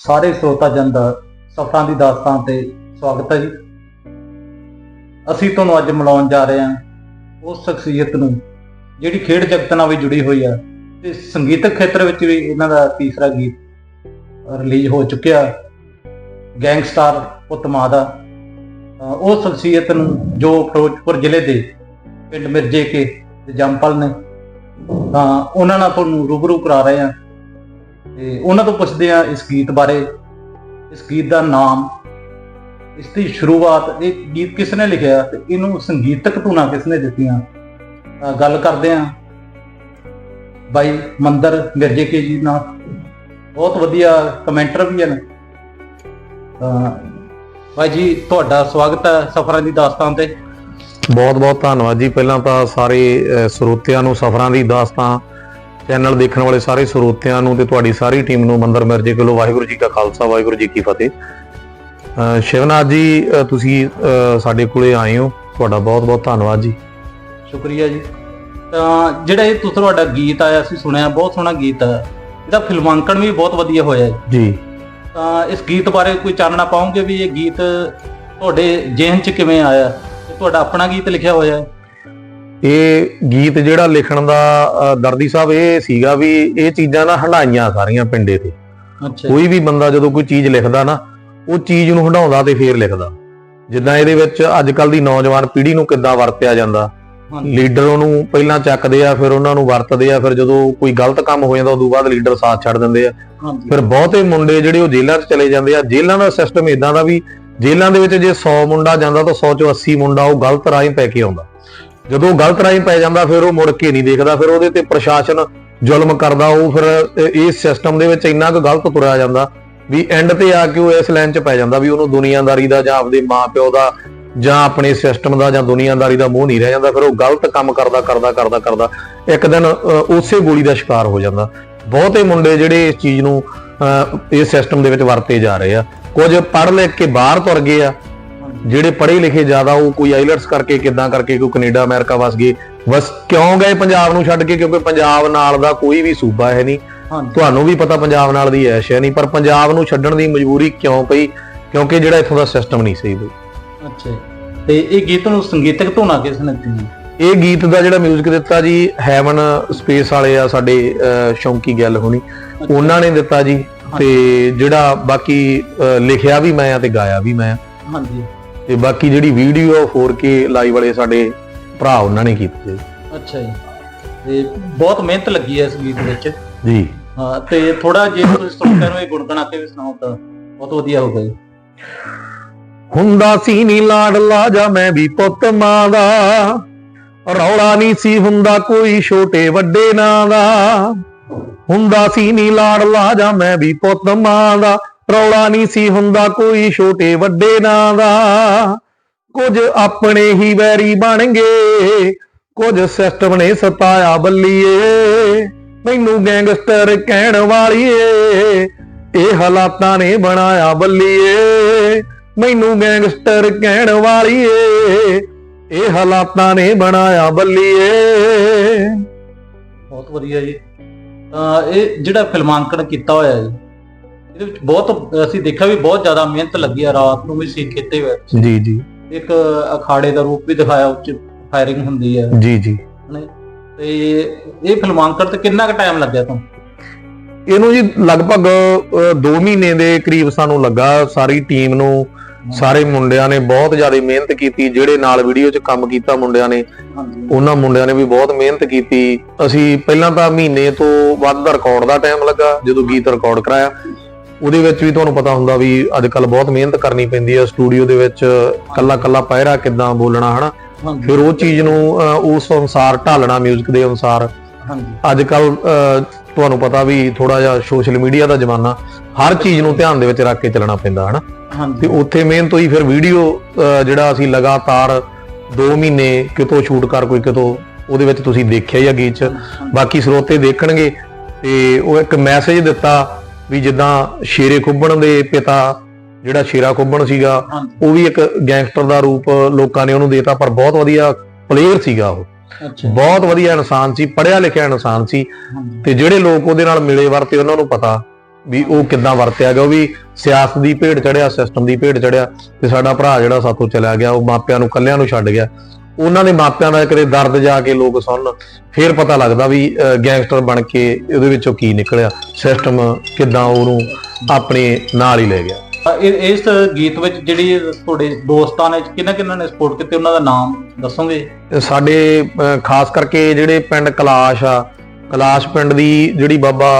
ਸਾਰੇ ਸਰੋਤਾ ਜਨ ਦਾ ਸਫਰਾਂ ਦੀ ਦਾਸਤਾਨ ਤੇ ਸਵਾਗਤ ਹੈ ਜੀ। ਅਸੀਂ ਤੁਹਾਨੂੰ ਅੱਜ ਮਿਲਾਉਣ ਜਾ ਰਹੇ ਹਾਂ ਉਸ ਸ਼ਖਸੀਅਤ ਨੂੰ, ਜਿਹੜੀ ਖੇਡ ਜਗਤ ਨਾਲ ਵੀ ਜੁੜੀ ਹੋਈ ਆ ਤੇ ਸੰਗੀਤਕ ਖੇਤਰ ਵਿੱਚ ਵੀ ਇਹਨਾਂ ਦਾ ਤੀਸਰਾ ਗੀਤ ਰਿਲੀਜ਼ ਹੋ ਚੁੱਕਿਆ, ਗੈਂਗਸਟਰ ਪੁੱਤ ਮਾਂ ਦਾ ਉਹ ਸ਼ਖਸੀਅਤ ਨੂੰ ਜੋ ਫਿਰੋਜ਼ਪੁਰ ਜ਼ਿਲ੍ਹੇ ਦੇ ਪਿੰਡ ਮਿਰਜੇ ਕੇ ਜੰਪਲ ਨੇ, ਤਾਂ ਉਹਨਾਂ ਨਾਲ ਤੁਹਾਨੂੰ ਰੂਬਰੂ ਕਰਾ ਰਹੇ ਹਾਂ। ਤੇ ਉਹਨਾਂ ਤੋਂ ਪੁੱਛਦੇ ਆ ਇਸ ਗੀਤ ਬਾਰੇ, ਇਸ ਗੀਤ ਦਾ ਨਾਮ, ਇਸ ਦੀ ਸ਼ੁਰੂਆਤ, ਇਹ ਗੀਤ ਕਿਸ ਨੇ ਲਿਖਿਆ ਤੇ ਇਹਨੂੰ ਸੰਗੀਤਕ ਧੁਨਾਂ ਕਿਸ ਨੇ ਦਿੱਤੀਆਂ ਗੱਲ ਕਰਦੇ ਆ ਬਾਈ ਮੰਦਰ ਮਿਰਜੇ ਕੇ ਜੀ ਨਾਲ। ਬਹੁਤ ਵਧੀਆ ਕਮੈਂਟਰ ਵੀ ਹਨ। ਤਾਂ ਬਾਈ ਜੀ, ਤੁਹਾਡਾ ਸਵਾਗਤ ਹੈ ਸਫਰਾਂ ਦੀ ਦਾਸਤਾਨ ਤੇ। ਬਹੁਤ ਬਹੁਤ ਧੰਨਵਾਦ ਜੀ। ਪਹਿਲਾਂ ਤਾਂ ਸਾਰੇ ਸਰੋਤਿਆਂ ਨੂੰ ਸਫਰਾਂ ਦੀ ਦਾਸਤਾਨ ਚੈਨਲ ਦੇਖਣ ਵਾਲੇ ਸਾਰੇ ਸਰੋਤਿਆਂ ਨੂੰ ਤੇ ਤੁਹਾਡੀ ਸਾਰੀ ਟੀਮ ਨੂੰ ਮੰਦਰ ਮਿਰਜੇ ਕੋਲੋਂ ਵਾਹਿਗੁਰੂ ਜੀ ਕਾ ਖਾਲਸਾ ਵਾਹਿਗੁਰੂ ਜੀ ਕੀ ਫਤਿਹ। ਸ਼ਿਵਨਾਥ ਜੀ ਤੁਸੀਂ ਸਾਡੇ ਕੋਲੇ ਆਏ ਹੋ। ਤੁਹਾਡਾ ਬਹੁਤ ਬਹੁਤ ਧੰਨਵਾਦ ਜੀ। ਸ਼ੁਕਰੀਆ ਜੀ। ਤਾਂ ਜਿਹੜਾ ਇਹ ਤੁ- ਤੁਹਾਡਾ ਗੀਤ ਆਇਆ ਸੀ ਸੁਣਿਆ ਬਹੁਤ ਸੋਹਣਾ ਗੀਤ ਹੈ ਇਹਦਾ ਫਿਲਮਾਂਕਣ ਵੀ ਬਹੁਤ ਵਧੀਆ ਹੋਇਆ ਜੀ। ਤਾਂ ਇਸ ਗੀਤ ਬਾਰੇ ਕੋਈ ਚਾਨਣਾ ਪਾਉਂਗੇ ਵੀ ਇਹ ਗੀਤ ਤੁਹਾਡੇ ਜ਼ਿਹਨ 'ਚ ਕਿਵੇਂ ਆਇਆ? ਤੁਹਾਡਾ ਆਪਣਾ ਗੀਤ ਲਿਖਿਆ ਹੋਇਆ ਹੈ। ਇਹ ਗੀਤ ਜਿਹੜਾ ਲਿਖਣ ਦਾ ਦਰਦੀ ਸਾਹਿਬ ਇਹ ਸੀਗਾ ਵੀ ਇਹ ਚੀਜ਼ਾਂ ਨਾ ਹੰਡਾਈਆਂ ਸਾਰੀਆਂ ਪਿੰਡੇ ਤੇ। ਅੱਛਾ। ਕੋਈ ਵੀ ਬੰਦਾ ਜਦੋਂ ਕੋਈ ਚੀਜ਼ ਲਿਖਦਾ ਨਾ ਉਹ ਚੀਜ਼ ਨੂੰ ਹੰਡਾਉਂਦਾ ਤੇ ਫੇਰ ਲਿਖਦਾ। ਜਿੱਦਾਂ ਇਹਦੇ ਵਿੱਚ ਅੱਜ ਕੱਲ ਦੀ ਨੌਜਵਾਨ ਪੀੜ੍ਹੀ ਨੂੰ ਕਿੱਦਾਂ ਵਰਤਿਆ ਜਾਂਦਾ। ਲੀਡਰ ਉਹਨੂੰ ਪਹਿਲਾਂ ਚੱਕਦੇ ਆ ਫਿਰ ਉਹਨਾਂ ਨੂੰ ਵਰਤਦੇ ਆ ਫਿਰ ਜਦੋਂ ਕੋਈ ਗਲਤ ਕੰਮ ਹੋ ਜਾਂਦਾ ਉਦੋਂ ਬਾਅਦ ਲੀਡਰ ਸਾਥ ਛੱਡ ਦਿੰਦੇ ਆ। ਫਿਰ ਬਹੁਤੇ ਮੁੰਡੇ ਜਿਹੜੇ ਉਹ ਜੇਲ੍ਹਾਂ 'ਚ ਚਲੇ ਜਾਂਦੇ ਆ। ਜੇਲ੍ਹਾਂ ਦਾ ਸਿਸਟਮ ਇਦਾਂ ਦਾ ਵੀ ਜੇਲ੍ਹਾਂ ਦੇ ਵਿੱਚ ਜੇ 100 ਮੁੰਡਾ ਜਾਂਦਾ ਤਾਂ 100 ਚੋਂ 80 ਮੁੰਡਾ ਉਹ ਗਲਤ ਰਾਹੀਂ ਪੈ ਕੇ ਆਉਂਦਾ। ਜਦੋਂ ਗਲਤ ਰਾਹੀਂ ਪੈ ਜਾਂਦਾ ਫਿਰ ਉਹ ਮੁੜ ਕੇ ਨਹੀਂ ਦੇਖਦਾ ਫਿਰ ਉਹਦੇ ਤੇ ਪ੍ਰਸ਼ਾਸਨ ਜ਼ੁਲਮ ਕਰਦਾ ਉਹ ਫਿਰ ਇਸ ਸਿਸਟਮ ਦੇ ਵਿੱਚ ਇੰਨਾ ਕੁ ਗਲਤ ਤੁਰਿਆ ਜਾਂਦਾ ਵੀ ਐਂਡ ਤੇ ਆ ਕੇ ਉਹ ਇਸ ਲਾਈਨ 'ਚ ਪੈ ਜਾਂਦਾ ਵੀ ਉਹਨੂੰ ਦੁਨੀਆਦਾਰੀ ਦਾ ਜਾਂ ਆਪਦੇ ਮਾਪਿਓ ਦਾ ਜਾਂ ਆਪਣੇ ਸਿਸਟਮ ਦਾ ਜਾਂ ਦੁਨੀਆਦਾਰੀ ਦਾ ਮੋਹ ਨਹੀਂ ਰਹਿ ਜਾਂਦਾ ਫਿਰ ਉਹ ਗਲਤ ਕੰਮ ਕਰਦਾ ਕਰਦਾ ਕਰਦਾ ਕਰਦਾ ਇੱਕ ਦਿਨ ਅ, ਉਸੇ ਗੋਲੀ ਦਾ ਸ਼ਿਕਾਰ ਹੋ ਜਾਂਦਾ। ਬਹੁਤੇ ਮੁੰਡੇ ਜਿਹੜੇ ਇਸ ਚੀਜ਼ ਨੂੰ ਅ, ਇਸ ਸਿਸਟਮ ਦੇ ਵਿੱਚ ਵਰਤੇ ਜਾ ਰਹੇ ਆ। ਕੁਝ ਪੜ੍ਹ ਲਿਖ ਕੇ ਬਾਹਰ ਤੁਰ ਗਏ ਆ ਜਿਹੜੇ ਪੜ੍ਹੇ ਲਿਖੇ ਜ਼ਿਆਦਾ ਉਹ ਕੋਈ ਆਈਲਟਸ ਕਰਕੇ ਕਿੱਦਾਂ ਕਰਕੇ ਕੋਈ ਕੈਨੇਡਾ ਅਮਰੀਕਾ ਵਸ ਗਏ ਬਸ ਕਿਉਂ ਗਏ ਪੰਜਾਬ ਨੂੰ ਛੱਡ ਕੇ? ਕਿਉਂਕਿ ਪੰਜਾਬ ਨਾਲ ਦਾ ਕੋਈ ਵੀ ਸੂਬਾ ਹੈ ਨਹੀਂ। ਤੁਹਾਨੂੰ ਵੀ ਪਤਾ ਪੰਜਾਬ ਨਾਲ ਦੀ ਐਸ਼ ਹੈ ਨਹੀਂ ਪਰ ਪੰਜਾਬ ਨੂੰ ਛੱਡਣ ਦੀ ਮਜਬੂਰੀ ਕਿਉਂ ਪਈ? ਕਿਉਂਕਿ ਜਿਹੜਾ ਇੱਥੋਂ ਦਾ ਸਿਸਟਮ ਨਹੀਂ ਸਹੀ ਬਈ। ਅੱਛਾ। ਤੇ ਇਹ ਗੀਤ ਨੂੰ ਸੰਗੀਤਕ ਧੁਨਾਂ ਕਿਸ ਨੇ ਦਿੱਤੀਆਂ? ਇਹ ਗੀਤ ਦਾ ਜਿਹੜਾ 뮤직 ਦਿੱਤਾ ਜੀ ਹੈਵਨ ਸਪੇਸ ਵਾਲੇ ਆ ਸਾਡੇ ਸ਼ੌਂਕੀ ਗੱਲ ਹੋਣੀ। ਉਹਨਾਂ ਨੇ ਦਿੱਤਾ ਜੀ। ਤੇ ਜਿਹੜਾ ਬਾਕੀ ਲਿਖਿਆ ਵੀ ਮੈਂ ਆ ਤੇ ਗਾਇਆ ਵੀ ਮੈਂ ਆ। ਹਾਂਜੀ। ਤੇ ਬਾਕੀ ਜਿਹੜੀ ਵੀਡੀਓ 4K ਲਾਈਵ ਵਾਲੇ ਸਾਡੇ ਭਰਾ ਉਹਨਾਂ ਨੇ ਕੀਤੀ। ਅੱਛਾ ਜੀ। ਤੇ ਬਹੁਤ ਮਿਹਨਤ ਲੱਗੀ ਹੈ ਇਸ ਗੀਤ ਵਿੱਚ। ਜੀ। ਹਾਂ ਤੇ ਥੋੜਾ ਜੇ ਤੁਸੀਂ ਸਰੋਤਿਆਂ ਨੂੰ ਇਹ ਗੁਣਗੁਣਾ ਕੇ ਵੀ ਸੁਣਾਓ ਤਾਂ ਬਹੁਤ ਵਧੀਆ ਹੋਊਗਾ ਜੀ। ਹੁੰਦਾ ਸੀ ਨੀ ਲਾਡਲਾ ਜਾ ਮੈਂ ਵੀ ਪੁੱਤ ਮਾਂ ਦਾ। ਰੌਲਾ ਨਹੀਂ ਸੀ ਹੁੰਦਾ ਕੋਈ ਛੋਟੇ ਵੱਡੇ ਨਾਂ ਦਾ। ਹੁੰਦਾ ਸੀ ਨੀ ਲਾਡਲਾ ਜਾ ਮੈਂ ਵੀ ਪੁੱਤ ਮਾਂ ਦਾ। ਰੌਲਾ ਨਹੀਂ ਸੀ ਹੁੰਦਾ, ਕੋਈ ਛੋਟੇ ਵੱਡੇ ਨਾਂ ਦਾ। ਕੁਝ ਆਪਣੇ ਹੀ ਵੈਰੀ ਬਣ ਗਏ, ਕੁਝ ਸਿਸਟਮ ਨੇ ਸਤਾਇਆ ਬੱਲੀਏ। ਮੈਨੂੰ ਗੈਂਗਸਟਰ ਕਹਿਣ ਵਾਲੀਏ, ਇਹ ਹਾਲਾਤਾਂ ਨੇ ਬਣਾਇਆ ਬੱਲੀਏ। ਮੈਨੂੰ ਗੈਂਗਸਟਰ ਕਹਿਣ ਵਾਲੀਏ, ਇਹ ਹਾਲਾਤਾਂ ਨੇ ਬਣਾਇਆ ਬੱਲੀਏ। ਬਹੁਤ ਵਧੀਆ ਜੀ। ਤਾਂ ਇਹ ਜਿਹੜਾ ਫਿਲਮਾਂਕਣ ਕੀਤਾ ਹੋਇਆ ਜੀ ਇਹਦੇ ਵਿੱਚ ਬਹੁਤ ਅਸੀਂ ਦੇਖਿਆ ਵੀ ਬਹੁਤ ਜ਼ਿਆਦਾ ਮਿਹਨਤ ਲੱਗੀ ਆ ਰਾਤ ਨੂੰ ਵੀ ਸੀ ਕੀਤੇ ਹੋਏ ਜੀ ਜੀ। ਇੱਕ ਅਖਾੜੇ ਦਾ ਰੂਪ ਵੀ ਦਿਖਾਇਆ ਉੱਚ ਫਾਇਰਿੰਗ ਹੁੰਦੀ ਹੈ ਜੀ ਜੀ। ਤੇ ਇਹ ਫਿਲਮਾਂਕਣ ਤੇ ਕਿੰਨਾ ਕੁ ਟਾਈਮ ਲੱਗਿਆ ਤੁਹਾਨੂੰ? ਇਹਨੂੰ ਜੀ ਲਗਭਗ 2 ਮਹੀਨੇ ਦੇ ਕਰੀਬ ਸਾਨੂੰ ਲੱਗਾ। ਸਾਰੀ ਟੀਮ ਨੂੰ ਸਾਰੇ ਮੁੰਡਿਆਂ ਨੇ ਬਹੁਤ ਜ਼ਿਆਦਾ ਮਿਹਨਤ ਕੀਤੀ। ਜਿਹੜੇ ਨਾਲ ਵੀਡੀਓ 'ਚ ਕੰਮ ਕੀਤਾ ਮੁੰਡਿਆਂ ਨੇ ਉਹਨਾਂ ਮੁੰਡਿਆਂ ਨੇ ਵੀ ਬਹੁਤ ਮਿਹਨਤ ਕੀਤੀ। ਅਸੀਂ ਪਹਿਲਾਂ ਤਾਂ ਮਹੀਨੇ ਤੋਂ ਵੱਧ ਦਾ ਰਿਕਾਰਡ ਦਾ ਟਾਈਮ ਲੱਗਾ ਜਦੋਂ ਗੀਤ ਰਿਕਾਰਡ ਕਰਾਇਆ। ਉਹਦੇ ਵਿੱਚ ਵੀ ਤੁਹਾਨੂੰ ਪਤਾ ਹੁੰਦਾ ਵੀ ਅੱਜ ਕੱਲ ਬਹੁਤ ਮਿਹਨਤ ਕਰਨੀ ਪੈਂਦੀ ਹੈ ਸਟੂਡੀਓ ਦੇ ਵਿੱਚ ਕੱਲਾ ਕੱਲਾ ਪਹਿਰਾ ਕਿੱਦਾਂ ਬੋਲਣਾ ਹਨਾ? ਫਿਰ ਉਹ ਚੀਜ਼ ਨੂੰ ਉਸ ਅਨੁਸਾਰ ਢਾਲਣਾ 뮤직 ਦੇ ਅਨੁਸਾਰ। ਹਾਂਜੀ। ਅੱਜ ਕੱਲ ਤੁਹਾਨੂੰ ਪਤਾ ਵੀ ਥੋੜਾ ਜਿਹਾ ਸੋਸ਼ਲ ਮੀਡੀਆ ਦਾ ਜ਼ਮਾਨਾ ਹਰ ਚੀਜ਼ ਨੂੰ ਧਿਆਨ ਦੇ ਵਿੱਚ ਰੱਖ ਕੇ ਚੱਲਣਾ ਪੈਂਦਾ ਹਨਾ? ਤੇ ਉੱਥੇ ਮਿਹਨਤ ਹੋਈ ਫਿਰ ਵੀਡੀਓ ਜਿਹੜਾ ਅਸੀਂ ਲਗਾਤਾਰ 2 ਮਹੀਨੇ ਕਿਤੋਂ ਸ਼ੂਟ ਕਰ ਕੋਈ ਕਿਤੋਂ ਉਹਦੇ ਵਿੱਚ ਤੁਸੀਂ ਦੇਖਿਆ ਹੀ ਆ ਗੀਤ ਚ। ਬਾਕੀ ਸਰੋਤੇ ਦੇਖਣਗੇ ਤੇ ਉਹ ਇੱਕ ਮੈਸੇਜ ਦਿੱਤਾ ਵੀ ਜਿੱਦਾਂ ਸ਼ੇਰੇ ਖੁੱਬਣ ਦੇ ਪਿਤਾ ਜਿਹੜਾ ਸ਼ੇਰਾ ਖੁੱਬਣ ਸੀਗਾ ਉਹ ਵੀ ਇੱਕ ਗੈਂਗਸਟਰ ਦਾ ਰੂਪ ਲੋਕਾਂ ਨੇ ਉਹਨੂੰ ਦੇਤਾ ਪਰ ਬਹੁਤ ਵਧੀਆ ਪਲੇਅਰ ਸੀਗਾ ਉਹ। ਬਹੁਤ ਵਧੀਆ ਇਨਸਾਨ ਸੀ ਪੜ੍ਹਿਆ ਲਿਖਿਆ ਇਨਸਾਨ ਸੀ। ਤੇ ਜਿਹੜੇ ਲੋਕ ਉਹਦੇ ਨਾਲ ਮਿਲੇ ਵਰਤੇ ਉਹਨਾਂ ਨੂੰ ਪਤਾ ਵੀ ਉਹ ਕਿੱਦਾਂ ਵਰਤਿਆ ਗਿਆ ਉਹ ਵੀ ਸਿਆਸਤ ਦੀ ਭੇਡ ਚੜਿਆ ਸਿਸਟਮ ਦੀ ਭੇਡ ਚੜਿਆ ਤੇ ਸਾਡਾ ਭਰਾ ਜਿਹੜਾ ਸਾਥੋਂ ਚਲਾ ਗਿਆ ਉਹ ਮਾਪਿਆਂ ਨੂੰ ਕੱਲਿਆਂ ਨੂੰ ਛੱਡ ਗਿਆ। ਉਹਨਾਂ ਦੇ ਮਾਪਿਆਂ ਦਾ ਕਿਤੇ ਦਰਦ ਜਾ ਕੇ ਲੋਕ ਸੁਣਨ ਫਿਰ ਪਤਾ ਲੱਗਦਾ ਵੀ ਗੈਂਗਸਟਰ ਬਣ ਕੇ ਉਹਦੇ ਵਿੱਚੋਂ ਕੀ ਨਿਕਲਿਆ ਸਿਸਟਮ ਕਿੱਦਾਂ ਉਹਨੂੰ ਆਪਣੇ ਨਾਲ ਹੀ ਲੈ ਗਿਆ। ਇਸ ਗੀਤ ਵਿੱਚ ਜਿਹੜੀ ਤੁਹਾਡੇ ਦੋਸਤਾਂ ਨੇ ਕਿਹਨਾਂ ਕਿਹਨਾਂ ਨੇ ਸਪੋਰਟ ਕੀਤੀ ਉਹਨਾਂ ਦਾ ਨਾਮ ਦੱਸੋਗੇ? ਸਾਡੇ ਖਾਸ ਕਰਕੇ ਜਿਹੜੇ ਪਿੰਡ ਕਲਾਸ਼ ਆ ਕਲਾਸ਼ ਪਿੰਡ ਦੀ ਜਿਹੜੀ ਬਾਬਾ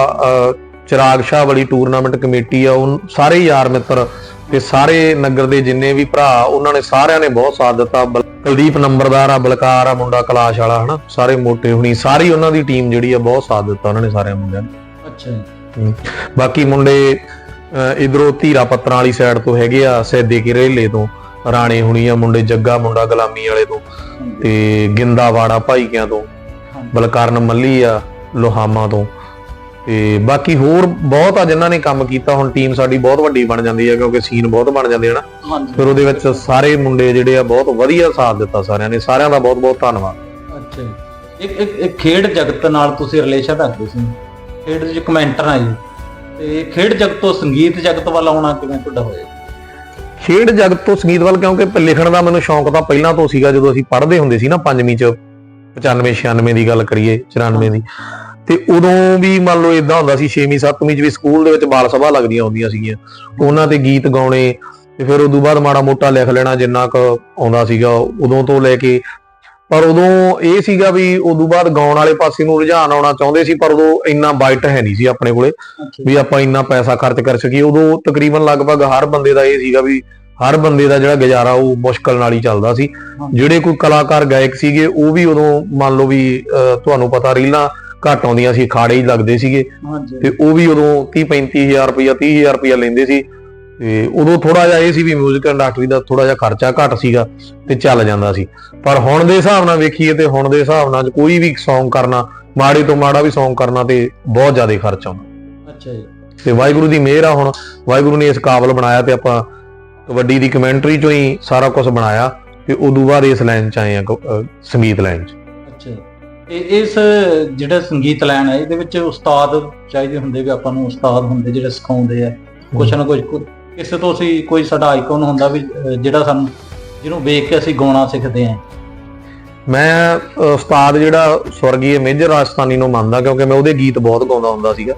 ਚਿਰਾਗ ਸ਼ਾਹ ਵਾਲੀ ਟੂਰਨਾਮੈਂਟ ਕਮੇਟੀ ਆ ਉਹ ਸਾਰੇ ਯਾਰ ਮਿੱਤਰ ਤੇ ਸਾਰੇ ਨਗਰ ਦੇ ਜਿੰਨੇ ਵੀ ਭਰਾ ਉਹਨਾਂ ਨੇ ਸਾਰਿਆਂ ਨੇ ਬਹੁਤ ਸਾਥ ਦਿੱਤਾ। ਕੁਲਦੀਪ ਨੰਬਰਦਾਰ ਆ ਬਲਕਾਰ ਆ ਮੁੰਡਾ ਕਲਾਸ਼ ਵਾਲਾ ਹਨਾ? ਸਾਰੇ ਮੋਟੇ ਹੁਣੀ ਸਾਰੀ ਉਹਨਾਂ ਦੀ ਟੀਮ ਜਿਹੜੀ ਆ ਬਹੁਤ ਸਾਥ ਦਿੱਤਾ ਉਹਨਾਂ ਨੇ ਸਾਰਿਆਂ ਮੁੰਡਿਆਂ ਨੇ। ਅੱਛਾ ਬਾਕੀ ਮੁੰਡੇ ਇਧਰੋਂ ਧੀਰਾ ਪੱਤਰਾਂ ਵਾਲੀ ਸਾਈਡ ਤੋਂ ਹੈਗੇ ਆ ਸੈਦੇ ਕੀ ਰੇਲੇ ਤੋਂ ਰਾਣੇ ਹੁਣੀ ਆ ਮੁੰਡੇ ਜੱਗਾ ਮੁੰਡਾ ਗੁਲਾਮੀ ਵਾਲੇ ਤੋਂ ਤੇ ਗਿੰਦਾਵਾੜਾ ਭਾਈਕਿਆਂ ਤੋਂ। ਬਲਕਾਰਨ ਮੱਲੀ ਆ ਲੋਹਾਮਾ ਤੋਂ। ਤੇ ਬਾਕੀ ਹੋਰ ਬਹੁਤ ਆ ਜਿਨ੍ਹਾਂ ਨੇ ਕੰਮ ਕੀਤਾ ਹੁਣ ਟੀਮ ਸਾਡੀ ਬਹੁਤ ਵੱਡੀ ਬਣ ਜਾਂਦੀ ਹੈ ਕਿਉਂਕਿ ਸੀਨ ਬਹੁਤ ਬਣ ਜਾਂਦੇ ਹਨ ਫਿਰ ਉਹਦੇ ਵਿੱਚ ਸਾਰੇ ਮੁੰਡੇ ਜਿਹੜੇ ਆ ਬਹੁਤ ਵਧੀਆ ਸਾਥ ਦਿੱਤਾ ਸਾਰਿਆਂ ਨੇ ਸਾਰਿਆਂ ਦਾ ਬਹੁਤ ਬਹੁਤ ਧੰਨਵਾਦ। ਅੱਛਾ ਇੱਕ ਇੱਕ ਇੱਕ ਖੇਡ ਜਗਤ ਨਾਲ ਤੁਸੀਂ ਰਿਲੇਸ਼ਨ ਰੱਖਦੇ ਸੀ। ਖੇਡ ਦੇ ਕਮੈਂਟਰ ਆ ਜੀ। ਤੇ ਖੇਡ ਜਗਤ ਤੋਂ ਸੰਗੀਤ ਜਗਤ ਵੱਲ ਆਉਣਾ ਕਿਵੇਂ ਤੁਹਾਡਾ ਹੋਇਆ? ਖੇਡ ਜਗਤ ਤੋਂ ਸੰਗੀਤ ਵੱਲ ਕਿਉਂਕਿ ਲਿਖਣ ਦਾ ਮੈਨੂੰ ਸ਼ੌਂਕ ਤਾਂ ਪਹਿਲਾਂ ਤੋਂ ਸੀਗਾ ਜਦੋਂ ਅਸੀਂ ਪੜ੍ਹਦੇ ਹੁੰਦੇ ਸੀ ਨਾ ਪੰਜਵੀਂ ਚ 95 96 ਦੀ ਗੱਲ ਕਰੀਏ 94 ਦੀ। ਤੇ ਉਦੋਂ ਵੀ ਮੰਨ ਲਓ ਇਦਾਂ ਹੁੰਦਾ ਸੀ 6ਵੀਂ 7ਵੀਂ ਚ ਵੀ ਸਕੂਲ ਦੇ ਵਿੱਚ ਬਾਲ ਸਭਾ ਲੱਗਦੀਆਂ ਹੁੰਦੀਆਂ ਸੀਗੀਆਂ। ਉਹਨਾਂ ਤੇ ਗੀਤ ਗਾਉਣੇ ਤੇ ਫਿਰ ਉਦੋਂ ਬਾਅਦ ਮਾੜਾ ਮੋਟਾ ਲਿਖ ਲੈਣਾ ਜਿੰਨਾ ਕੁ ਆਉਂਦਾ ਸੀਗਾ ਉਦੋਂ ਤੋਂ ਲੈ ਕੇ। ਪਰ ਉਦੋਂ ਇਹ ਸੀਗਾ ਵੀ ਉਦੋਂ ਬਾਅਦ ਗਾਉਣ ਵਾਲੇ ਪਾਸੇ ਨੂੰ ਰੁਝਾਨ ਆਉਣਾ ਚਾਹੁੰਦੇ ਸੀ ਪਰ ਉਦੋਂ ਇੰਨਾ ਬਾਈਟ ਹੈ ਨਹੀਂ ਸੀ ਆਪਣੇ ਕੋਲੇ ਵੀ ਆਪਾਂ ਇੰਨਾ ਪੈਸਾ ਖਰਚ ਕਰ ਸਕੀਏ। ਉਦੋਂ ਤਕਰੀਬਨ ਲਗਭਗ ਹਰ ਬੰਦੇ ਦਾ ਇਹ ਸੀਗਾ ਵੀ ਹਰ ਬੰਦੇ ਦਾ ਜਿਹੜਾ ਗੁਜ਼ਾਰਾ ਉਹ ਮੁਸ਼ਕਲ ਨਾਲ ਹੀ ਚੱਲਦਾ ਸੀ। ਜਿਹੜੇ ਕੋਈ ਕਲਾਕਾਰ ਗਾਇਕ ਸੀਗੇ ਉਹ ਵੀ ਉਦੋਂ ਮੰਨ ਲਓ ਵੀ ਤੁਹਾਨੂੰ ਪਤਾ ਰੀਲਾਂ ਘੱਟ ਆਉਂਦੀਆਂ ਸੀ ਖਾੜੇ ਹੀ ਲੱਗਦੇ ਸੀਗੇ। ਹਾਂਜੀ। ਤੇ ਉਹ ਵੀ ਉਦੋਂ 30 35000 ਰੁਪਇਆ 30000 ਰੁਪਇਆ ਲੈਂਦੇ ਸੀ। ਤੇ ਉਦੋਂ ਥੋੜਾ ਜਿਹਾ ਇਹ ਸੀ ਵੀ 뮤직 ਇੰਡਸਟਰੀ ਦਾ ਥੋੜਾ ਜਿਹਾ ਖਰਚਾ ਘੱਟ ਸੀਗਾ ਤੇ ਚੱਲ ਜਾਂਦਾ ਸੀ। ਪਰ ਹੁਣ ਦੇ ਹਿਸਾਬ ਨਾਲ ਵੇਖੀਏ ਤੇ ਹੁਣ ਦੇ ਹਿਸਾਬ ਨਾਲ ਕੋਈ ਵੀ Song ਕਰਨਾ ਮਾੜੇ ਤੋਂ ਮਾੜਾ ਵੀ Song ਕਰਨਾ ਤੇ ਬਹੁਤ ਜ਼ਿਆਦਾ ਖਰਚ ਆਉਂਦਾ। ਅੱਛਾ ਜੀ। ਤੇ ਵਾਹਿਗੁਰੂ ਦੀ ਮਿਹਰ ਆ ਹੁਣ। ਵਾਹਿਗੁਰੂ ਨੇ ਇਸ ਕਾਬਲ ਬਣਾਇਆ ਤੇ ਆਪਾਂ ਕਬੱਡੀ ਦੀ ਕਮੈਂਟਰੀ ਚੋਂ ਹੀ ਸਾਰਾ ਕੁਝ ਬਣਾਇਆ ਤੇ ਉਦੋਂ ਬਾਅਦ ਇਸ ਲਾਈਨ ਚ ਆਏ ਆ ਸੰਗੀਤ ਲਾਈਨ ਚ। ਤੇ ਇਸ ਜਿਹੜਾ ਸੰਗੀਤ ਲੈਣ ਹੈ ਇਹਦੇ ਵਿੱਚ ਉਸਤਾਦ ਚਾਹੀਦੇ ਹੁੰਦੇ ਵੀ ਆਪਾਂ ਨੂੰ ਉਸਤਾਦ ਹੁੰਦੇ ਜਿਹੜੇ ਸਿਖਾਉਂਦੇ ਆ ਕੁਛ ਨਾ ਕੁਛ ਕਿਸੇ ਤੋਂ ਅਸੀਂ ਕੋਈ ਸਾਡਾ ਆਈਕਨ ਹੁੰਦਾ ਵੀ ਜਿਹੜਾ ਸਾਨੂੰ ਜਿਹਨੂੰ ਵੇਖ ਕੇ ਅਸੀਂ ਗਾਉਣਾ ਸਿੱਖਦੇ ਆ। ਮੈਂ ਉਸਤਾਦ ਜਿਹੜਾ ਸਵਰਗੀਏ ਮੇਜਰ ਰਾਜਸਥਾਨੀ ਨੂੰ ਮੰਨਦਾ ਕਿਉਂਕਿ ਮੈਂ ਉਹਦੇ ਗੀਤ ਬਹੁਤ ਗਾਉਂਦਾ ਹੁੰਦਾ ਸੀਗਾ।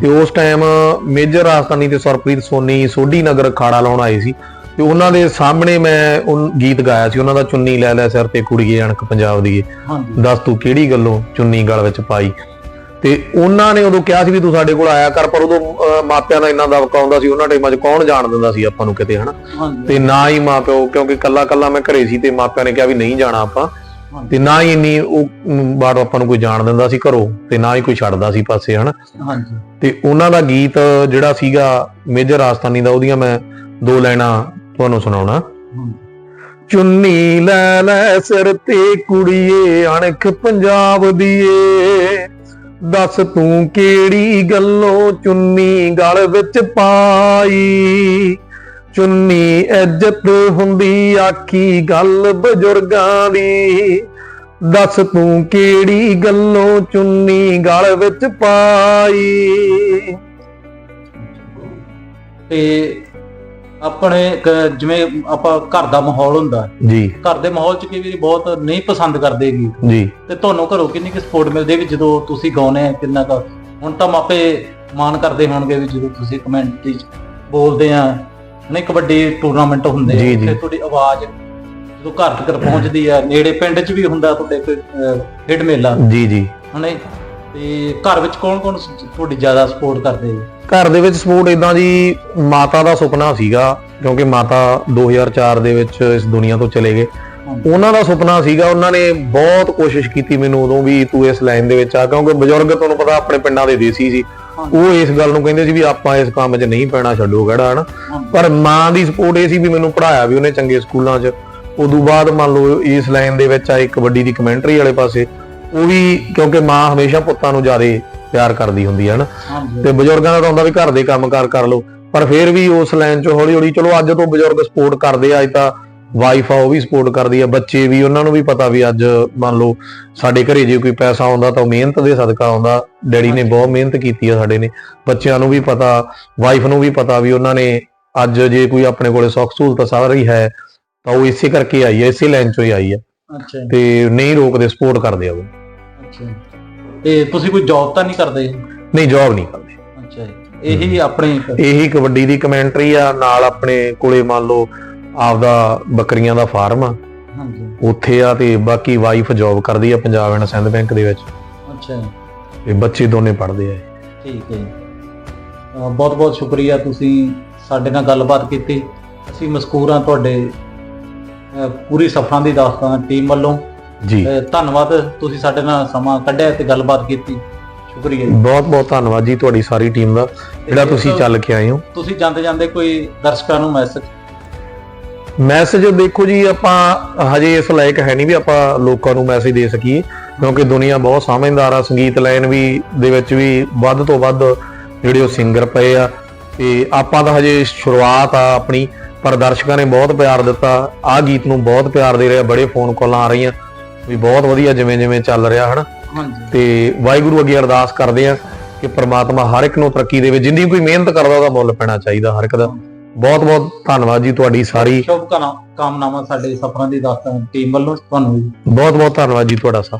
ਤੇ ਉਸ ਟਾਈਮ ਮੇਜਰ ਰਾਜਸਥਾਨੀ ਤੇ ਸਰਪ੍ਰੀਤ ਸੋਨੀ ਸੋਢੀ ਨਗਰ ਖਾੜਾ ਲਾਉਣ ਆਏ ਸੀ। ਤੇ ਉਹਨਾਂ ਦੇ ਸਾਹਮਣੇ ਮੈਂ ਉਹ ਗੀਤ ਗਾਇਆ ਸੀ ਉਹਨਾਂ ਦਾ ਚੁੰਨੀ ਲੈ ਲੈ ਸਿਰ ਤੇ ਕੁੜੀਏ ਅਣਖ ਪੰਜਾਬ ਦੀ ਦੱਸ ਤੂੰ ਕਿਹੜੀ ਗੱਲੋਂ ਚੁੰਨੀ ਗਲ ਵਿੱਚ ਪਾਈ? ਤੇ ਉਹਨਾਂ ਨੇ ਉਦੋਂ ਕਿਹਾ ਸੀ ਵੀ ਤੂੰ ਸਾਡੇ ਕੋਲ ਆਇਆ ਕਰ ਪਰ ਉਦੋਂ ਮਾਪਿਆਂ ਦਾ ਇੰਨਾ ਦਬਕਾ ਆਉਂਦਾ ਸੀ ਉਹਨਾਂ ਟਾਈਮਾਂ 'ਚ ਕੌਣ ਜਾਣ ਦਿੰਦਾ ਸੀ ਆਪਾਂ ਨੂੰ ਕਿਤੇ ਹਨਾ? ਤੇ ਨਾ ਹੀ ਮਾਪਿਓ ਕਿਉਂਕਿ ਕੱਲਾ ਕੱਲਾ ਮੈਂ ਘਰੇ ਸੀ ਤੇ ਮਾਪਿਆਂ ਨੇ ਕਿਹਾ ਵੀ ਨਹੀਂ ਜਾਣਾ ਆਪਾਂ। ਤੇ ਨਾ ਹੀ ਇੰਨੀ ਉਹ ਬਾਹਰੋਂ ਆਪਾਂ ਨੂੰ ਕੋਈ ਜਾਣ ਦਿੰਦਾ ਸੀ ਘਰੋਂ ਤੇ ਨਾ ਹੀ ਕੋਈ ਛੱਡਦਾ ਸੀ ਪਾਸੇ ਹਨਾ? ਹਾਂਜੀ। ਤੇ ਉਹਨਾਂ ਦਾ ਗੀਤ ਜਿਹੜਾ ਸੀਗਾ ਮੇਜਰ ਰਾਜਸਥਾਨੀ ਦਾ ਉਹਦੀਆਂ ਮੈਂ ਦੋ ਲਾਈਨਾਂ ਤੁਹਾਨੂੰ ਸੁਣਾਉਣਾ। ਚੁੰਨੀ ਲੈ ਲੈ ਸਿਰ ਤੇ ਕੁੜੀਏ ਅਣਖ ਪੰਜਾਬ ਦੀਏ। ਦੱਸ ਤੂੰ ਕਿਹੜੀ ਗੱਲੋਂ ਚੁੰਨੀ ਗਲ ਵਿੱਚ ਪਾਈ? ਚੁੰਨੀ ਇੱਜ਼ਤ ਹੁੰਦੀ ਆਖੀ ਗੱਲ ਬਜ਼ੁਰਗਾਂ ਦੀ। ਦੱਸ ਤੂੰ ਕਿਹੜੀ ਗੱਲੋਂ ਚੁੰਨੀ ਗਲ ਵਿੱਚ ਪਾਈ? ਤੇ ਆਪਣੇ ਕ- ਜਿਵੇਂ ਆਪਾਂ ਘਰ ਦਾ ਮਾਹੌਲ ਹੁੰਦਾ ਹੈ, ਜੀ। ਘਰ ਦੇ ਮਾਹੌਲ 'ਚ ਕਈ ਵਾਰੀ ਬਹੁਤ ਨਹੀਂ ਪਸੰਦ ਕਰਦੇ ਗੀਤ ਜੀ। ਤੇ ਤੁਹਾਨੂੰ ਘਰੋਂ ਕਿੰਨੀ ਕੁ ਸਪੋਰਟ ਮਿਲਦੀ ਹੈ ਵੀ ਜਦੋਂ ਤੁਸੀਂ ਗਾਉਨੇ ਆ ਕਿੰਨਾ ਕੁ ਹੁਣ ਤਾਂ ਮਾਪੇ ਮਾਣ ਕਰਦੇ ਹੋਣਗੇ ਵੀ ਜਦੋਂ ਤੁਸੀਂ ਕਮੈਂਟਰੀ 'ਚ ਬੋਲਦੇ ਆ। ਨਹੀਂ ਕਬੱਡੀ ਟੂਰਨਾਮੈਂਟ ਹੁੰਦੇ ਆ ਜੀ, ਜੀ। ਉੱਥੇ ਤੁਹਾਡੀ ਆਵਾਜ਼ ਜਦੋਂ ਘਰ ਤੱਕ ਪਹੁੰਚਦੀ ਆ ਨੇੜੇ ਪਿੰਡ 'ਚ ਵੀ ਹੁੰਦਾ ਤੁਹਾਡੇ ਕੋਈ ਅਹ, ਖੇਡ ਮੇਲਾ। ਜੀ ਜੀ। ਹਨੇ ਤੇ ਘਰ ਵਿੱਚ ਕੌਣ ਕੌਣ ਤੁਹਾਡੀ ਜ਼ਿਆਦਾ ਸਪੋਰਟ ਕਰਦੇ ਆ? ਘਰ ਦੇ ਵਿੱਚ ਸਪੋਰਟ ਇਦਾਂ ਜੀ ਮਾਤਾ ਦਾ ਸੁਪਨਾ ਸੀਗਾ ਕਿਉਂਕਿ ਮਾਤਾ 2004 ਦੇ ਵਿੱਚ ਇਸ ਦੁਨੀਆ ਤੋਂ ਚਲੇ ਗਏ। ਉਹਨਾਂ ਦਾ ਸੁਪਨਾ ਸੀਗਾ ਉਹਨਾਂ ਨੇ ਬਹੁਤ ਕੋਸ਼ਿਸ਼ ਕੀਤੀ ਮੈਨੂੰ ਉਦੋਂ ਵੀ ਤੂੰ ਇਸ ਲਾਈਨ ਦੇ ਵਿੱਚ ਆ ਕਿਉਂਕਿ ਬਜ਼ੁਰਗ ਤੁਹਾਨੂੰ ਪਤਾ ਆਪਣੇ ਪਿੰਡਾਂ ਦੇ ਦੇਸੀ ਸੀ। ਉਹ ਇਸ ਗੱਲ ਨੂੰ ਕਹਿੰਦੇ ਸੀ ਵੀ ਆਪਾਂ ਇਸ ਕੰਮ 'ਚ ਨਹੀਂ ਪੈਣਾ ਛੱਡੋ ਗੜਾ ਹਨਾ। ਪਰ ਮਾਂ ਦੀ ਸਪੋਰਟ ਇਹ ਸੀ ਵੀ ਮੈਨੂੰ ਪੜਾਇਆ ਵੀ ਉਹਨੇ ਚੰਗੇ ਸਕੂਲਾਂ 'ਚ। ਉਦੋਂ ਬਾਅਦ ਮੰਨ ਲਓ ਇਸ ਲਾਈਨ ਦੇ ਵਿੱਚ ਆਏ ਕਬੱਡੀ ਦੀ ਕਮੈਂਟਰੀ ਵਾਲੇ ਪਾਸੇ। ਉਹ ਵੀ ਕਿਉਂਕਿ ਮਾਂ ਹਮੇਸ਼ਾ ਪੁੱਤਾਂ ਨੂੰ ਜ਼ਿਆਦਾ ਪਿਆਰ ਕਰਦੀ ਹੁੰਦੀ ਹੈ ਨਾ ਤੇ ਬਜ਼ੁਰਗਾਂ ਦਾ ਤਾਂ ਹੁੰਦਾ ਵੀ ਘਰ ਦੇ ਕੰਮਕਾਰ ਕਰ ਲਓ ਪਰ ਫਿਰ ਵੀ ਉਸ ਲਾਈਨ 'ਚ ਹੌਲੀ ਹੌਲੀ ਚਲੋ ਅੱਜ ਤੋਂ ਬਜ਼ੁਰਗ ਸਪੋਰਟ ਕਰਦੇ ਆ ਅੱਜ ਤਾਂ ਵਾਈਫ ਆ ਉਹ ਵੀ ਸਪੋਰਟ ਕਰਦੀ ਆ ਬੱਚੇ ਵੀ ਉਹਨਾਂ ਨੂੰ ਵੀ ਪਤਾ ਵੀ ਅੱਜ ਮੰਨ ਲਓ ਸਾਡੇ ਘਰੇ ਜੇ ਕੋਈ ਪੈਸਾ ਆਉਂਦਾ ਤਾਂ ਉਹ ਮਿਹਨਤ ਦੇ ਸਦਕਾ ਆਉਂਦਾ ਡੈਡੀ ਨੇ ਬਹੁਤ ਮਿਹਨਤ ਕੀਤੀ ਆ ਸਾਡੇ ਨੇ ਬੱਚਿਆਂ ਨੂੰ ਵੀ ਪਤਾ ਵਾਈਫ ਨੂੰ ਵੀ ਪਤਾ ਵੀ ਉਹਨਾਂ ਨੇ ਅੱਜ ਜੇ ਕੋਈ ਆਪਣੇ ਕੋਲੇ ਸੁੱਖ ਸਹੂਲਤ ਸਾਰੀ ਹੈ ਤਾਂ ਉਹ ਇਸੇ ਕਰਕੇ ਆਈ ਹੈ ਇਸੇ ਲਾਈਨ ਚੋਂ ਹੀ ਆਈ ਹੈ ਅੱਛਾ ਤੇ ਨਹੀਂ ਰੋਕਦੇ ਸਪੋਰਟ ਕਰਦੇ ਆ ਉਹ। ਅੱਛਾ ਤੇ ਤੁਸੀਂ ਕੋਈ ਜੌਬ ਤਾਂ ਨਹੀਂ ਕਰਦੇ? ਨਹੀਂ ਜੌਬ ਨਹੀਂ ਕਰਦੇ। ਅੱਛਾ ਜੀ। ਇਹੀ ਆਪਣੀ ਇਹੀ ਕਬੱਡੀ ਦੀ ਕਮੈਂਟਰੀ ਆ ਨਾਲ ਆਪਣੇ ਕੋਲੇ ਮੰਨ ਲਓ ਆਪਦਾ ਬੱਕਰੀਆਂ ਦਾ ਫਾਰਮ ਆ। ਹਾਂਜੀ। ਉੱਥੇ ਆ ਤੇ ਬਾਕੀ ਵਾਈਫ ਜੌਬ ਕਰਦੀ ਆ ਪੰਜਾਬ ਐਂਡ ਸਿੰਧ ਬੈਂਕ ਦੇ ਵਿੱਚ। ਅੱਛਾ ਜੀ, ਤੇ ਬੱਚੇ ਦੋਨੇ ਪੜ੍ਹਦੇ ਆ। ਠੀਕ ਹੈ ਬਹੁਤ ਬਹੁਤ ਸ਼ੁਕਰੀਆ ਤੁਸੀਂ ਸਾਡੇ ਨਾਲ ਗੱਲਬਾਤ ਕੀਤੀ। ਅਸੀਂ ਮਸਕੂਰ ਤੁਹਾਡੇ ਪੂਰੀ ਸਫਰਾਂ ਦੀ ਦਾਸਤਾਨ ਟੀਮ ਵੱਲੋਂ। ਜੀ। ਧੰਨਵਾਦ ਤੁਸੀਂ ਸਾਡੇ ਨਾਲ ਸਮਾਂ ਕੱਢਿਆ ਤੇ ਗੱਲਬਾਤ ਕੀਤੀ। ਸ਼ੁਕਰੀਆ ਜੀ। ਬਹੁਤ ਬਹੁਤ ਧੰਨਵਾਦ ਜੀ ਤੁਹਾਡੀ ਸਾਰੀ ਟੀਮ ਦਾ ਜਿਹੜਾ ਤੁਸੀਂ ਚੱਲ ਕੇ ਆਏ ਹੋ। ਤੁਸੀਂ ਜਾਂਦੇ ਜਾਂਦੇ ਕੋਈ ਦਰਸ਼ਕਾਂ ਨੂੰ ਮੈਸੇਜ ਮੈਸੇਜ ਦੇਖੋ ਜੀ ਆਪਾਂ ਹਜੇ ਇਸ ਲਾਇਕ ਹੈ ਨਹੀਂ ਵੀ ਆਪਾਂ ਲੋਕਾਂ ਨੂੰ ਮੈਸੇਜ ਦੇ ਸਕੀਏ ਕਿਉਂਕਿ ਦੁਨੀਆ ਬਹੁਤ ਸਮਝਦਾਰ ਆ ਸੰਗੀਤ ਲਾਈਨ ਵੀ ਦੇ ਵਿੱਚ ਵੀ ਵੱਧ ਤੋਂ ਵੱਧ ਜਿਹੜੇ ਉਹ ਸਿੰਗਰ ਪਏ ਆ। ਤੇ ਆਪਾਂ ਤਾਂ ਹਜੇ ਸ਼ੁਰੂਆਤ ਆ ਆਪਣੀ ਪਰ ਦਰਸ਼ਕਾਂ ਨੇ ਬਹੁਤ ਪਿਆਰ ਦਿੱਤਾ ਆਹ ਗੀਤ ਨੂੰ ਬਹੁਤ ਪਿਆਰ ਦੇ ਰਿਹਾ ਬੜੇ ਫੋਨ ਕਾਲਾਂ ਆ ਰਹੀਆਂ। ਵੀ ਬਹੁਤ ਵਧੀਆ ਜਿਵੇਂ ਜਿਵੇਂ ਚੱਲ ਰਿਹਾ ਹਨਾ। ਹਾਂਜੀ। ਤੇ ਵਾਹਿਗੁਰੂ ਅੱਗੇ ਅਰਦਾਸ ਕਰਦੇ ਆ ਕਿ ਪ੍ਰਮਾਤਮਾ ਹਰ ਇੱਕ ਨੂੰ ਤਰੱਕੀ ਦੇਵੇ। ਜਿੰਨੀ ਕੋਈ ਮਿਹਨਤ ਕਰਦਾ ਉਹਦਾ ਮੁੱਲ ਪੈਣਾ ਚਾਹੀਦਾ ਹਰ ਇੱਕ ਦਾ। ਬਹੁਤ ਬਹੁਤ ਧੰਨਵਾਦ ਜੀ ਤੁਹਾਡੀ ਸਾਰੀ। ਸ਼ੁਭ ਕਾਮਨਾਵਾਂ ਸਾਡੇ ਸਫਰਾਂ ਦੀ ਦਾਸਤਾਨ ਟੀਮ ਵੱਲੋਂ ਤੁਹਾਨੂੰ ਬਹੁਤ ਬਹੁਤ ਧੰਨਵਾਦ ਜੀ ਤੁਹਾਡਾ ਸਭ